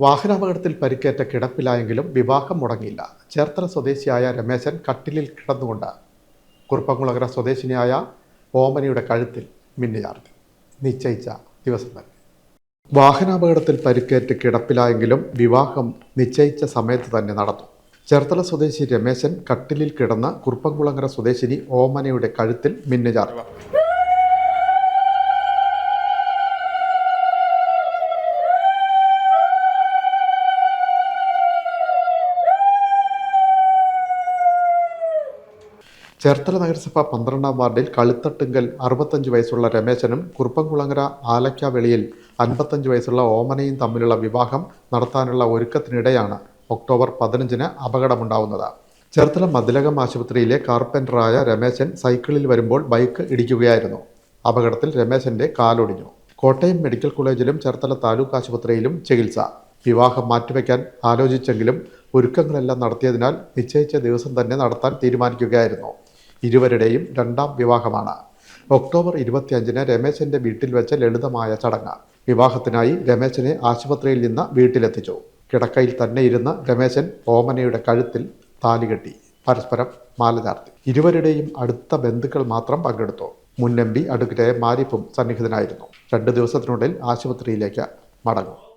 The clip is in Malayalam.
വാഹനാപകടത്തിൽ പരിക്കേറ്റ കിടപ്പിലായെങ്കിലും വിവാഹം മുടങ്ങിയില്ല. ചേർത്തല സ്വദേശിയായ രമേശൻ കട്ടിലിൽ കിടന്നുകൊണ്ട് കുറുപ്പംകുളകര സ്വദേശിനിയായ ഓമനയുടെ കഴുത്തിൽ മിന്നുചാർത്തി. നിശ്ചയിച്ച ദിവസം തന്നെ. വാഹനാപകടത്തിൽ പരിക്കേറ്റ് കിടപ്പിലായെങ്കിലും വിവാഹം നിശ്ചയിച്ച സമയത്ത് തന്നെ നടന്നു. ചേർത്തല സ്വദേശി രമേശൻ കട്ടിലിൽ കിടന്ന കുറുപ്പംകുളങ്ങര സ്വദേശിനി ഓമനയുടെ കഴുത്തിൽ മിന്നുചാർത്തി. ചേർത്തല നഗരസഭ പന്ത്രണ്ടാം വാർഡിൽ കളുത്തട്ടുങ്കൽ അറുപത്തഞ്ച് വയസ്സുള്ള രമേശനും കുറുപ്പംകുളങ്ങര ആലക്കാവെളിയിൽ അൻപത്തഞ്ച് വയസ്സുള്ള ഓമനയും തമ്മിലുള്ള വിവാഹം നടത്താനുള്ള ഒരുക്കത്തിനിടെയാണ് ഒക്ടോബർ പതിനഞ്ചിന് അപകടമുണ്ടാവുന്നത്. ചേർത്തല മതിലകം ആശുപത്രിയിലെ കാർപ്പന്ററായ രമേശൻ സൈക്കിളിൽ വരുമ്പോൾ ബൈക്ക് ഇടിക്കുകയായിരുന്നു. അപകടത്തിൽ രമേശന്റെ കാലൊടിഞ്ഞു. കോട്ടയം മെഡിക്കൽ കോളേജിലും ചേർത്തല താലൂക്ക് ആശുപത്രിയിലും ചികിത്സ. വിവാഹം മാറ്റിവെക്കാൻ ആലോചിച്ചെങ്കിലും ഒരുക്കങ്ങളെല്ലാം നടത്തിയതിനാൽ നിശ്ചയിച്ച ദിവസം തന്നെ നടത്താൻ തീരുമാനിക്കുകയായിരുന്നു. ഇരുവരുടെയും രണ്ടാം വിവാഹമാണ്. ഒക്ടോബർ ഇരുപത്തിയഞ്ചിന് രമേശന്റെ വീട്ടിൽ വെച്ച ലളിതമായ ചടങ്ങ്. വിവാഹത്തിനായി രമേശനെ ആശുപത്രിയിൽ നിന്ന് വീട്ടിലെത്തിച്ചു. കിടക്കയിൽ തന്നെ ഇരുന്ന് രമേശൻ ഓമനയുടെ കഴുത്തിൽ താലികെട്ടി പരസ്പരം മാല ചാർത്തി. ഇരുവരുടെയും അടുത്ത ബന്ധുക്കൾ മാത്രം പങ്കെടുത്തു. മുന്നമ്പി അഡ്വക്കേറ്റ് മാരിപ്പും സന്നിഹിതനായിരുന്നു. രണ്ട് ദിവസത്തിനുള്ളിൽ ആശുപത്രിയിലേക്ക് മടങ്ങും.